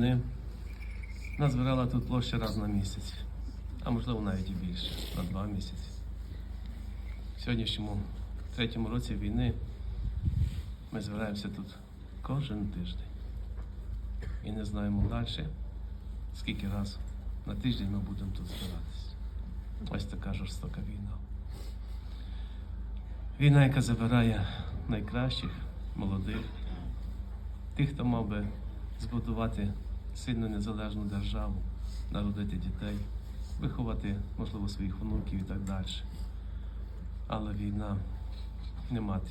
війни назбирала тут площа раз на місяць, а можливо навіть і більше, на два місяці. В сьогоднішньому третьому році війни ми збираємося тут кожен тиждень. І не знаємо далі, скільки раз на тиждень ми будемо тут збиратися. Ось така жорстока війна. Війна, яка забирає найкращих, молодих, тих, хто мав би збудувати сильну незалежну державу, народити дітей, виховати, можливо, своїх онуків і так далі. Але війна не мати.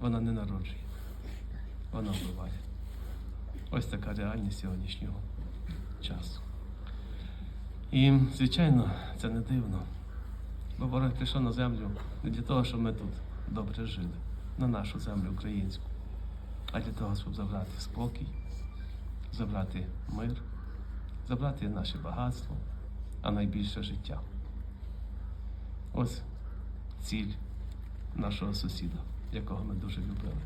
Вона не народжує, вона вбиває. Ось така реальність сьогоднішнього часу. І, звичайно, це не дивно. Бо ворог прийшов на землю не для того, щоб ми тут добре жили, на нашу землю українську, а для того, щоб забрати спокій, забрати мир, забрати наше багатство, а найбільше життя. Ось ціль нашого сусіда, якого ми дуже любили,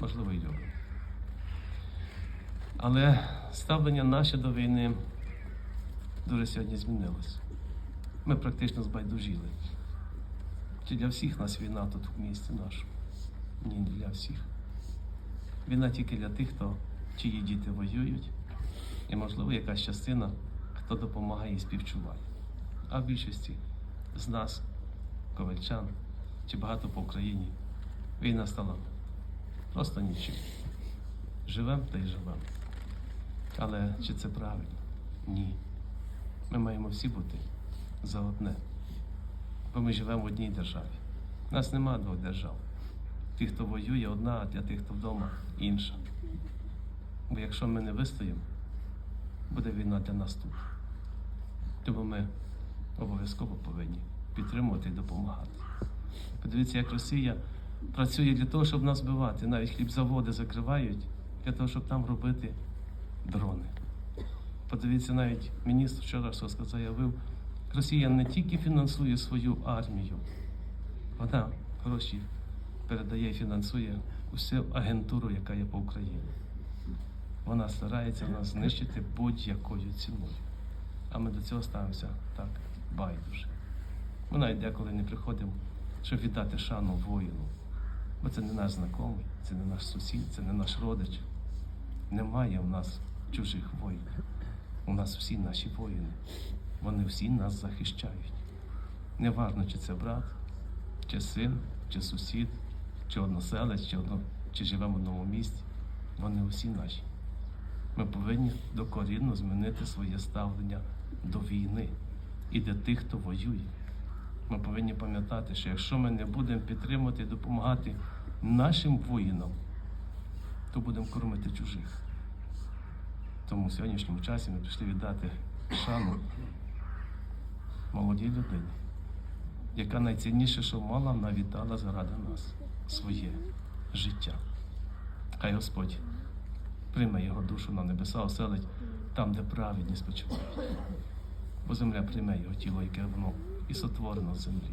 можливо, і любимо. Але ставлення наше до війни дуже сьогодні змінилось. Ми практично збайдужили. Чи для всіх нас війна тут в місті нашому? Ні, не для всіх. Війна тільки для тих, хто чиї діти воюють, і, можливо, якась частина, хто допомагає і співчуває. А в більшості з нас, ковальчан, чи багато по Україні, війна стала просто нічим. Живем та й живем. Але чи це правильно? Ні. Ми маємо всі бути за одне. Бо ми живемо в одній державі. У нас нема двох держав. Ті, хто воює, одна, а для тих, хто вдома інша. Бо якщо ми не вистоїмо, буде війна для нас тут. Тому ми обов'язково повинні підтримувати і допомагати. Подивіться, як Росія працює для того, щоб нас вбивати. Навіть хлібзаводи закривають для того, щоб там робити дрони. Подивіться, навіть міністр вчора що заявив, Росія не тільки фінансує свою армію, вона гроші передає і фінансує усю агентуру, яка є по Україні. Вона старається нас знищити будь-якою ціною. А ми до цього ставимося так байдуже. Ми навіть деколи не приходимо, щоб віддати шану воїну. Бо це не наш знайомий, це не наш сусід, це не наш родич. Немає в нас чужих воїнів. У нас всі наші воїни. Вони всі нас захищають. Неважно, чи це брат, чи син, чи сусід, чи односелець, чи, одно, чи живе в одному місті. Вони усі наші. Ми повинні докорінно змінити своє ставлення до війни і до тих, хто воює. Ми повинні пам'ятати, що якщо ми не будемо підтримувати і допомагати нашим воїнам, то будемо кормити чужих. Тому в сьогоднішньому часі ми прийшли віддати шану молодій людині, яка найцінніше, що мала, вона віддала заради нас своє життя. Хай Господь прийме його душу на небеса, оселить там, де праведні спочивають. Бо земля прийме його тіло, яке воно і сотворено з землі.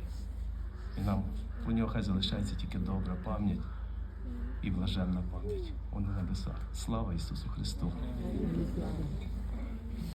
І нам про нього хай залишається тільки добра пам'ять і блаженна пам'ять у небесах. Слава Ісусу Христу!